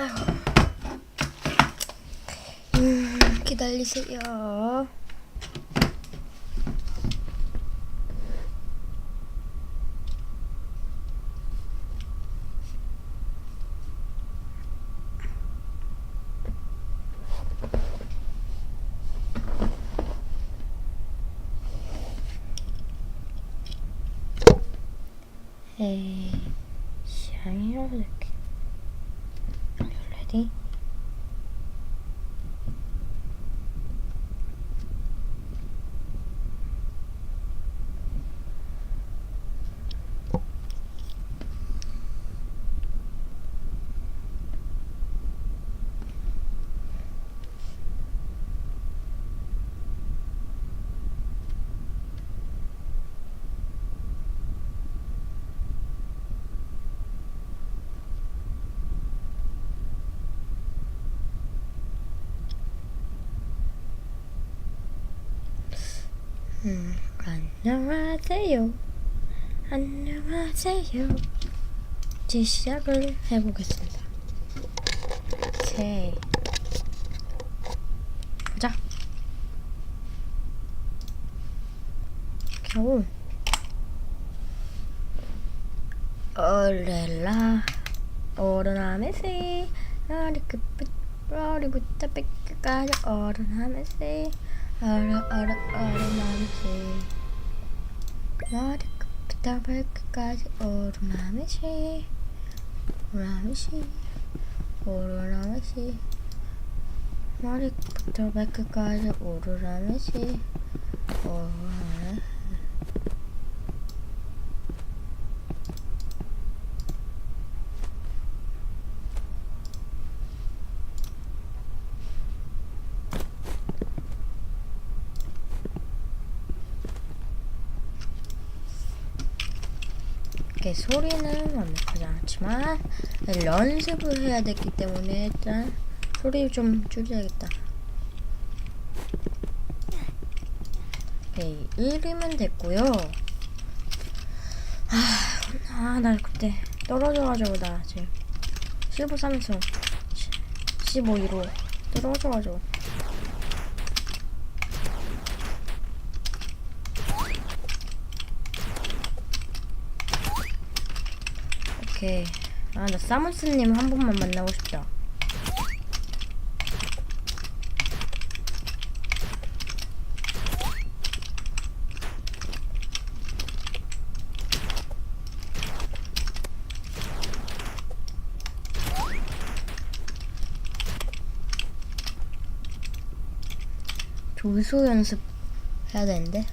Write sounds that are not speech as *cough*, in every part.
아유. 음, 기다리세요. 에이, 시향이 없네. safety 음, 안녕하세요. 안녕하세요. 이제 시작을 해보겠습니다. 오케이. 보자. 겨울. 얼렐라. 오르나메시. 머리끝부터, 머리부터 뺏기까지 오르나메시. 얼어 얼어 얼음하면서 머리끝부터 발끝까지 오르나면서 오르나면서 오르나면서 머리끝부터 발끝까지 오르나면서 오르나면서 이렇게 소리는 완벽하지 않지만 연습을 해야 됐기 때문에 일단 소리 좀 줄여야겠다. 오케이 1이면 됐고요. 아, 아, 나 그때 떨어져가지고 나 지금 실버 3에서 15위로 떨어져가지고 오케이. 아, 나 사무스님 한 번만 만나고 싶다. 조수 연습 해야 되는데.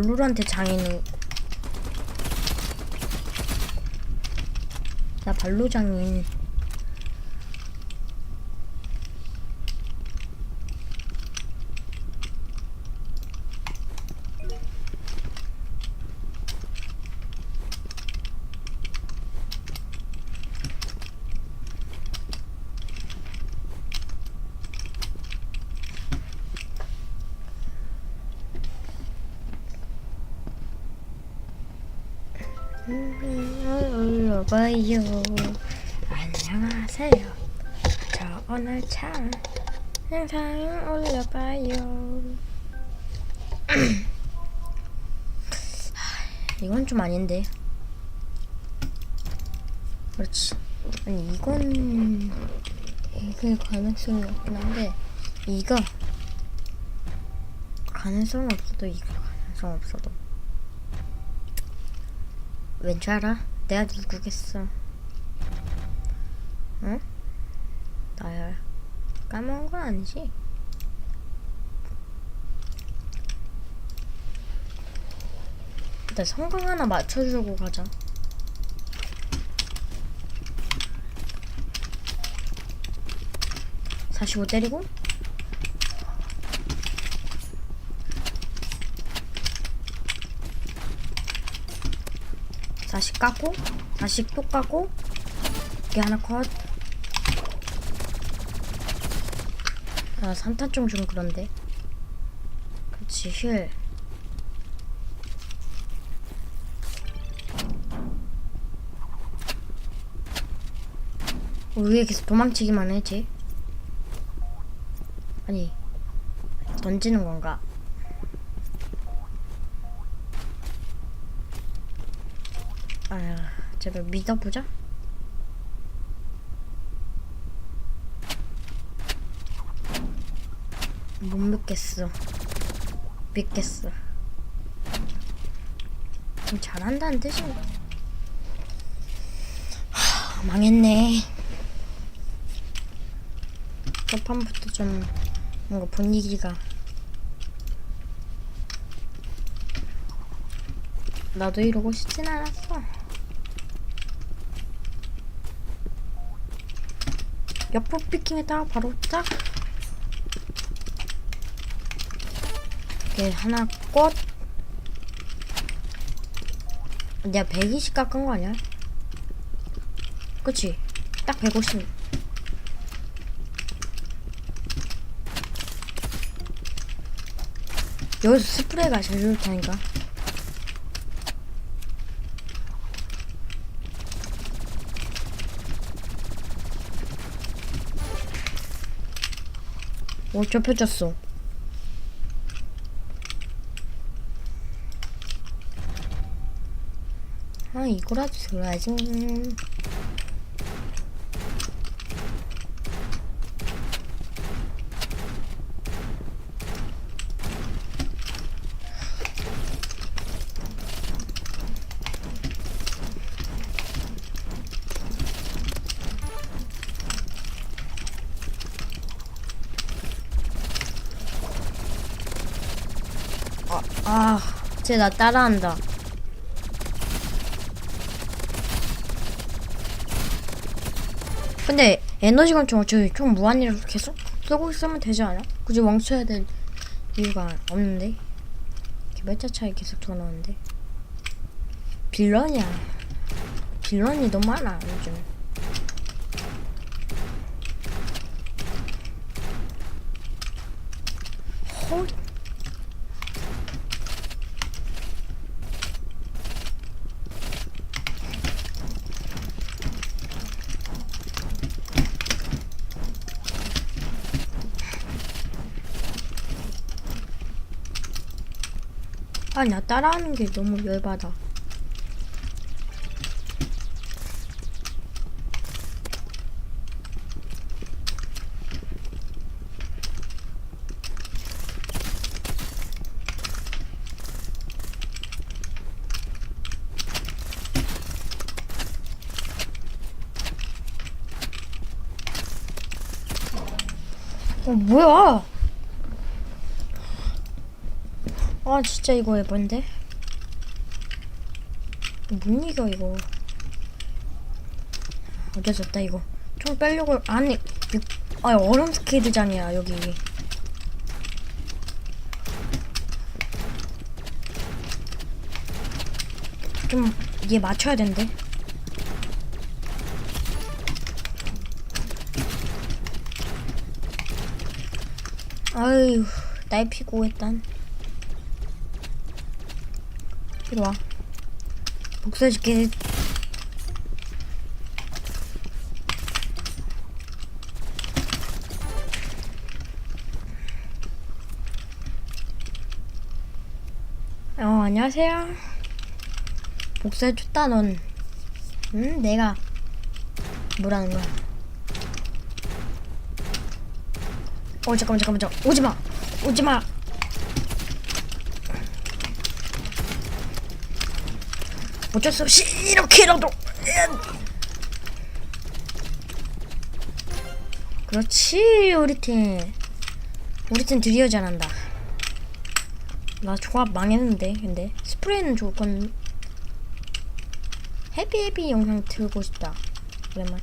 발로란트 장인은 나 발로 장인 올려봐요. 안녕하세요. 저 오늘 참 영상 올려봐요. *clears throat* 이건 좀 아닌데. 그렇지. 아니 이건 이게 가능성이 없긴 한데 이거 가능성 없어도 이거 가능성 없어도 왠줄 알아? 내가 누구겠어? 응? 나야. 까먹은 건 아니지? 일단 성강 하나 맞춰주고 가자. 사십오 때리고 다시 까고 다시 또 까고 이게 하나 컷. 아 3탄 좀 좀 그런데. 그렇지 힐 어, 왜 계속 도망치기만 해지? 아니 던지는 건가? 아 제발 믿어보자. 못 믿겠어. 믿겠어. 좀 잘한다는 뜻인 하, 망했네. 첫 판부터 좀 뭔가 분위기가. 나도 이러고 싶진 않았어 옆으로 피킹했다가 바로 딱 이렇게 하나 꽂 내가 120 깎은 거 아니야? 그치? 딱 150. 여기서 스프레이가 제일 좋다니까. 오, 좁혀졌어. 아, 이거라도 들어야지. 아, 아, 쟤 나 따라한다. 근데 에너지 건총 어차피 총 무한이라서 계속 쓰고 있으면 되지 않아? 굳이 멈춰야 될 이유가 없는데? 몇자 차이 계속 더 나오는데? 빌런이야. 빌런이 너무 많아 요즘. 헐 아니 나 따라하는 게 너무 열받아. 어 뭐야 아 진짜 이거 예쁜데? 못 이겨 이거? 없다 이거. 총 빼려고 아니 육, 아 얼음 스케이트장이야 여기. 좀 얘 맞춰야 된대. 아유 날 피고 일단 이리 와. 복수해줄게. 어, 안녕하세요. 복수해줬다, 넌. 응, 내가 뭐라는 거야. 어, 잠깐만, 잠깐만. 오지 마! 오지 마! 어쩔 수 없이 이렇게라도. 그렇지 우리 팀. 우리 팀 드디어 잘한다. 나 조합 망했는데 근데. 스프레이는 좋을 건. 해피 해피 영상 틀고 싶다. 오랜만